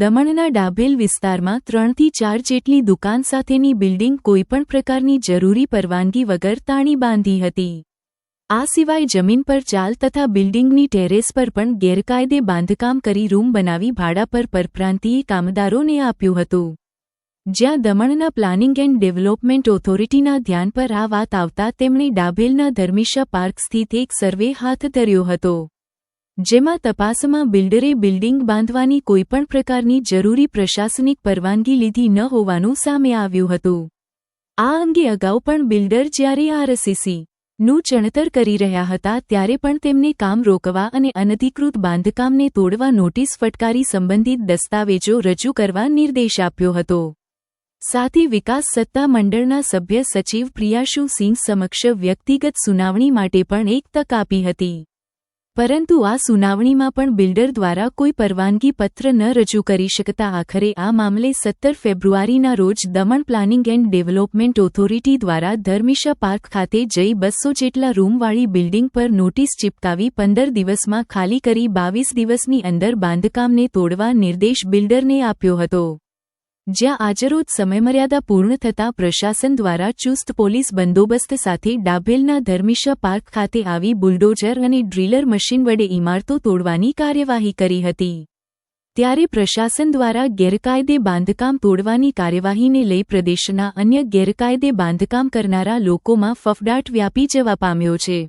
દમણના ડાભેલ વિસ્તારમાં ત્રણથી ચાર જેટલી દુકાન સાથેની બિલ્ડિંગ કોઈપણ પ્રકારની જરૂરી પરવાનગી વગર તાણી બાંધી હતી. આ સિવાય જમીન પર ચાલ તથા બિલ્ડિંગની ટેરેસ પર પણ ગેરકાયદે બાંધકામ કરી રૂમ બનાવી ભાડા પર પરપ્રાંતીય કામદારોને આપ્યું હતું. જ્યાં દમણના પ્લાનિંગ એન્ડ ડેવલપમેન્ટ ઓથોરિટીના ધ્યાન પર આ વાત આવતા તેમણે ડાભેલના ધર્મિશા પાર્ક સ્થિત એક સર્વે હાથ ધર્યો હતો. જેમાં તપાસમાં બિલ્ડરે બિલ્ડિંગ બાંધવાની કોઈપણ પ્રકારની જરૂરી પ્રશાસનિક પરવાનગી લીધી ન હોવાનું સામે આવ્યું હતું. આ અંગે અગાઉ પણ બિલ્ડર જ્યારે આરસીસી નું ચણતર કરી રહ્યા હતા ત્યારે પણ તેમને કામ રોકવા અને અનધિકૃત બાંધકામને તોડવા નોટિસ ફટકારી સંબંધિત દસ્તાવેજો રજૂ કરવા નિર્દેશ આપ્યો હતો. સાથે વિકાસ સત્તા મંડળના સભ્ય સચિવ પ્રિયાશુ સિંહ સમક્ષ વ્યક્તિગત સુનાવણી માટે પણ એક તક આપી હતી. પરંતુ આ સુનાવણીમાં પણ બિલ્ડર દ્વારા કોઈ પરવાનગી પત્ર ન રજૂ કરી શકતા આખરે આ મામલે સત્તર ફેબ્રુઆરીના રોજ Daman planning and development authority દ્વારા ધર્મિશા પાર્ક ખાતે જઈ બસો જેટલા રૂમવાળી બિલ્ડિંગ પર નોટિસ ચિપકાવી પંદર દિવસમાં ખાલી કરી બાવીસ દિવસની અંદર બાંધકામને તોડવા નિર્દેશ બિલ્ડરને આપ્યો હતો. જ્યાં આજરોજ સમયમર્યાદા પૂર્ણ થતાં પ્રશાસન દ્વારા ચુસ્ત પોલીસ બંદોબસ્ત સાથે ડાભેલના ધર્મિશા પાર્ક ખાતે આવી બુલડોઝર અને ડ્રીલર મશીન વડે ઇમારતો તોડવાની કાર્યવાહી કરી હતી. ત્યારે પ્રશાસન દ્વારા ગેરકાયદે બાંધકામ તોડવાની કાર્યવાહીને લઈ પ્રદેશના અન્ય ગેરકાયદે બાંધકામ કરનારા લોકોમાં ફફડાટ વ્યાપી જવા પામ્યો છે.